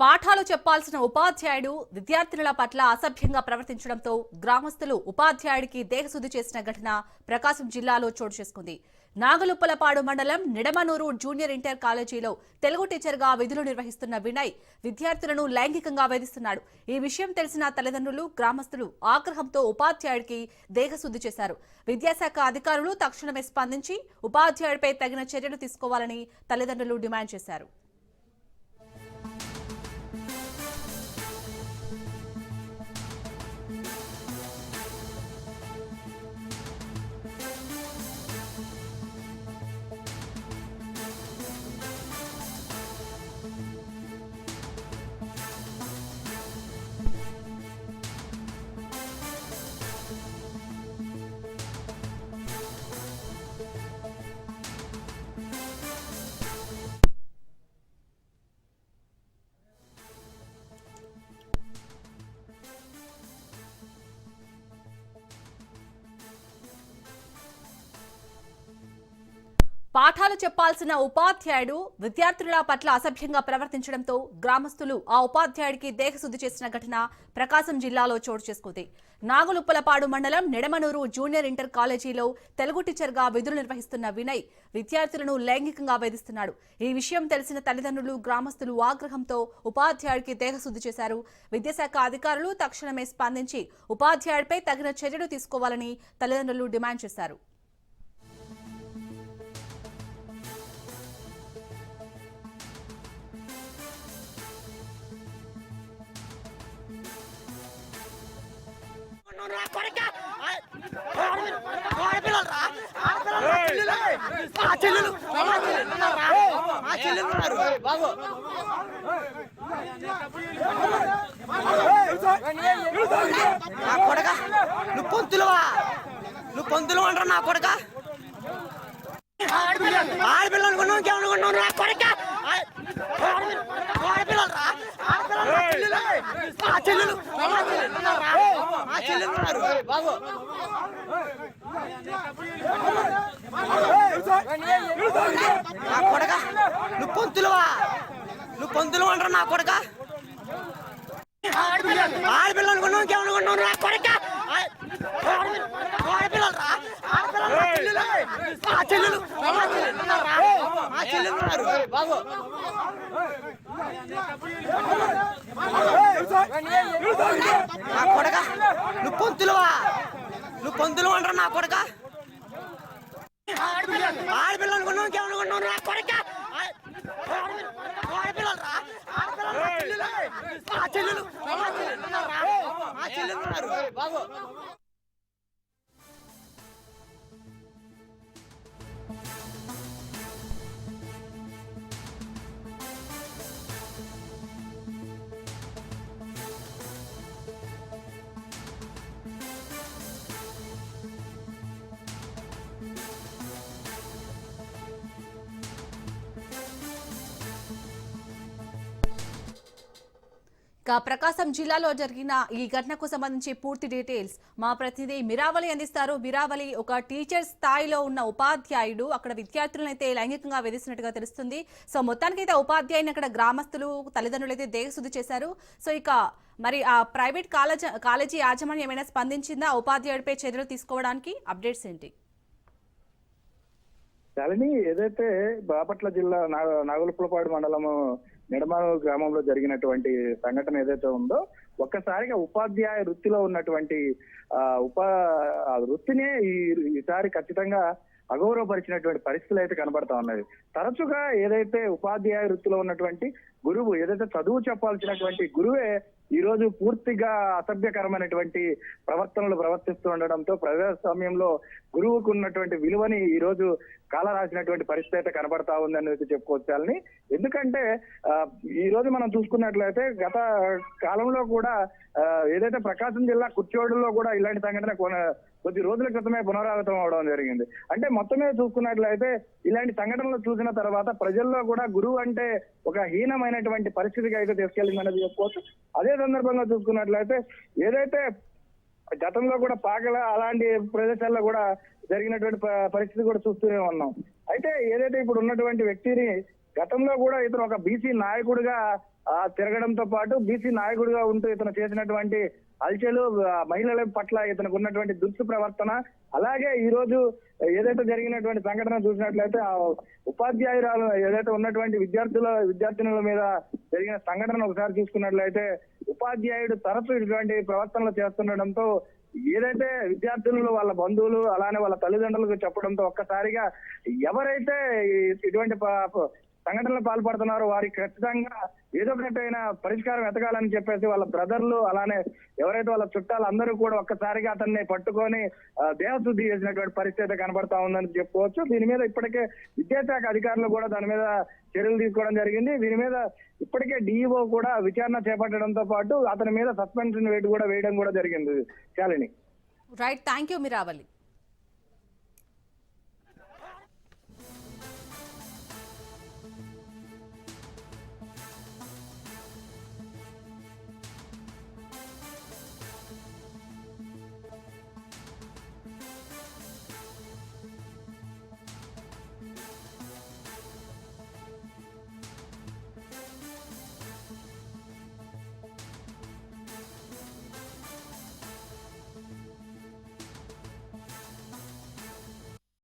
పాఠాలు చెప్పాల్సిన ఉపాధ్యాయుడు విద్యార్థినుల పట్ల అసభ్యంగా ప్రవర్తించడంతో గ్రామస్తులు ఉపాధ్యాయుడికి దేహశుద్ధి చేసిన ఘటన ప్రకాశం జిల్లాలో చోటు చేసుకుంది. నాగలుప్పలపాడు మండలం నిడమనూరు జూనియర్ ఇంటర్ కాలేజీలో తెలుగు టీచర్గా విధులు నిర్వహిస్తున్న వినయ్ విద్యార్థులను లైంగికంగా వేధిస్తున్నాడు. ఈ విషయం తెలిసిన తల్లిదండ్రులు గ్రామస్తులు ఆగ్రహంతో ఉపాధ్యాయుడికి దేహశుద్ధి చేశారు. విద్యాశాఖ అధికారులు తక్షణమే స్పందించి ఉపాధ్యాయుడిపై తగిన చర్యలు తీసుకోవాలని తల్లిదండ్రులు డిమాండ్ చేశారు. పాఠాలు చెప్పాల్సిన ఉపాధ్యాయుడు విద్యార్థుల పట్ల అసభ్యంగా ప్రవర్తించడంతో గ్రామస్తులు ఆ ఉపాధ్యాయుడికి దేహశుద్ధి చేసిన ఘటన ప్రకాశం జిల్లాలో చోటు చేసుకుంది. నాగులుప్పలపాడు మండలం నిడమనూరు జూనియర్ ఇంటర్ కాలేజీలో తెలుగు టీచర్గా విధులు నిర్వహిస్తున్న వినయ్ విద్యార్థులను లైంగికంగా వేధిస్తున్నాడు. ఈ విషయం తెలిసిన తల్లిదండ్రులు గ్రామస్తులు ఆగ్రహంతో ఉపాధ్యాయుడికి దేహశుద్ధి చేశారు. విద్యాశాఖ అధికారులు తక్షణమే స్పందించి ఉపాధ్యాయుడిపై తగిన చర్యలు తీసుకోవాలని తల్లిదండ్రులు డిమాండ్ చేశారు. నా కొడక నువ్వు పొంతులువా? నువ్వు పొంతులు అంటారు నా కొడక? ఆడపిల్లలు అనుకున్నావు ఇంకేమనుకున్నావు? నా కొడక? ఆడపిల్లలురా! ఆడపిల్లలురా! చెల్లెలు! ఆ చెల్లెలు! నా కొడక నువ్వు పొంతులువా? నువ్వు పొంతులు అంటారు నా కొడక? ఆడపిల్లలు అనుకున్నావు ఇంకేమనుకున్నావు? నా కొడక? నా కొడక నువ్వు పొంతులువా నువ్వు పొంతులు అంటారు నా కొడక. ఆడపిల్లలు అనుకున్నావు ఇంకేమనుకున్నావు? నా కొడక! చెల్లెలు! ఆ చెల్లెలు. ఉన్నారా? ప్రకాశం జిల్లాలో జరిగిన ఈ ఘటనకు సంబంధించి పూర్తి డీటెయిల్స్ మా ప్రతినిధి మిరావలి అందిస్తారు. మిరావలి ఒక టీచర్ స్థాయిలో ఉన్న ఉపాధ్యాయుడు అక్కడ విద్యార్థులను అయితే లైంగికంగా వేధిస్తున్నట్టుగా తెలుస్తుంది. సో మొత్తానికి అయితే ఉపాధ్యాయుని అక్కడ గ్రామస్తులు తల్లిదండ్రులు అయితే దేహశుద్ధి చేశారు. సో ఇక మరి ఆ ప్రైవేట్ కాలేజ్ కాలేజీ యాజమాన్యం ఏమైనా స్పందించిందా ఉపాధ్యాయుడిపై చర్యలు తీసుకోవడానికి? అప్డేట్స్ ఏంటి? శాలిని ఏదైతే బాపట్ల జిల్లా నాగులపులపాడు మండలము నిడమాను గ్రామంలో జరిగినటువంటి సంఘటన ఏదైతే ఉందో ఒక్కసారిగా ఉపాధ్యాయ వృత్తిలో ఉన్నటువంటి ఆ ఉపా వృత్తినే ఈ ఈసారి ఖచ్చితంగా అగౌరవపరిచినటువంటి పరిస్థితులు అయితే కనబడతా ఉన్నది తరచుగా ఏదైతే ఉపాధ్యాయ వృత్తిలో ఉన్నటువంటి గురువు ఏదైతే చదువు చెప్పాల్సినటువంటి గురువే ఈ రోజు పూర్తిగా అసభ్యకరమైనటువంటి ప్రవర్తనలు ప్రవర్తిస్తూ ఉండడంతో ప్రజాస్వామ్యంలో గురువుకు ఉన్నటువంటి విలువని ఈ రోజు కాల రాసినటువంటి పరిస్థితి అయితే కనబడతా ఉంది అనేది చెప్పుకోవచ్చాలని ఎందుకంటే ఆ, ఈ రోజు మనం చూసుకున్నట్లయితే గత కాలంలో కూడా ఏదైతే ప్రకాశం జిల్లా కుర్చోడులో కూడా ఇలాంటి సంఘటన కొన- కొద్ది రోజుల క్రితమే పునరావృతం అవడం జరిగింది. అంటే మొత్తమే చూసుకున్నట్లయితే ఇలాంటి సంఘటనలు చూసిన తర్వాత ప్రజల్లో కూడా గురువు అంటే ఒక హీనమైనటువంటి పరిస్థితికి అయితే తీసుకెళ్ళిందనేది చెప్పుకోవచ్చు. అదే సందర్భంగా చూసుకున్నట్లయితే ఏదైతే గతంలో కూడా పాకల అలాంటి ప్రదేశాల్లో కూడా జరిగినటువంటి ప- పరిస్థితి కూడా చూస్తూనే ఉన్నాం. అయితే ఏదైతే ఇప్పుడు ఉన్నటువంటి వ్యక్తిని గతంలో కూడా ఇతను ఒక బీసీ నాయకుడిగా ఆ, తిరగడంతో పాటు బీసీ నాయకుడిగా ఉంటూ ఇతను చేసినటువంటి అల్చలు మహిళల పట్ల ఇతనికి ఉన్నటువంటి దుర్సు ప్రవర్తన అలాగే ఈ రోజు ఏదైతే జరిగినటువంటి సంఘటన చూసినట్లయితే ఆ ఉపాధ్యాయురాలు ఏదైతే ఉన్నటువంటి విద్యార్థుల విద్యార్థినుల మీద జరిగిన సంఘటన ఒకసారి చూసుకున్నట్లయితే ఉపాధ్యాయుడు తరచు ఇటువంటి ప్రవర్తనలు చేస్తుండడంతో ఏదైతే విద్యార్థులు వాళ్ళ బంధువులు అలానే వాళ్ళ తల్లిదండ్రులకు చెప్పడంతో ఒక్కసారిగా ఎవరైతే ఇటువంటి సంఘటనలు పాల్పడుతున్నారు. వారికి ఖచ్చితంగా ఏదో ఒకటైనా పరిష్కారం ఎతకాలని చెప్పేసి వాళ్ళ బ్రదర్లు అలానే ఎవరైతే వాళ్ళ చుట్టాలు అందరూ కూడా ఒక్కసారిగా అతన్ని పట్టుకొని ఆ, దేహశుద్ధి చేసినటువంటి పరిస్థితి అయితే కనబడతా ఉందని చెప్పుకోవచ్చు. దీని మీద ఇప్పటికే విద్యాశాఖ అధికారులు కూడా దాని మీద చర్యలు తీసుకోవడం జరిగింది. దీని మీద ఇప్పటికే డిఈఓ కూడా విచారణ చేపట్టడంతో పాటు అతని మీద సస్పెన్షన్ వేటు కూడా వేయడం కూడా జరిగింది Shalini. Right thank you Meeravali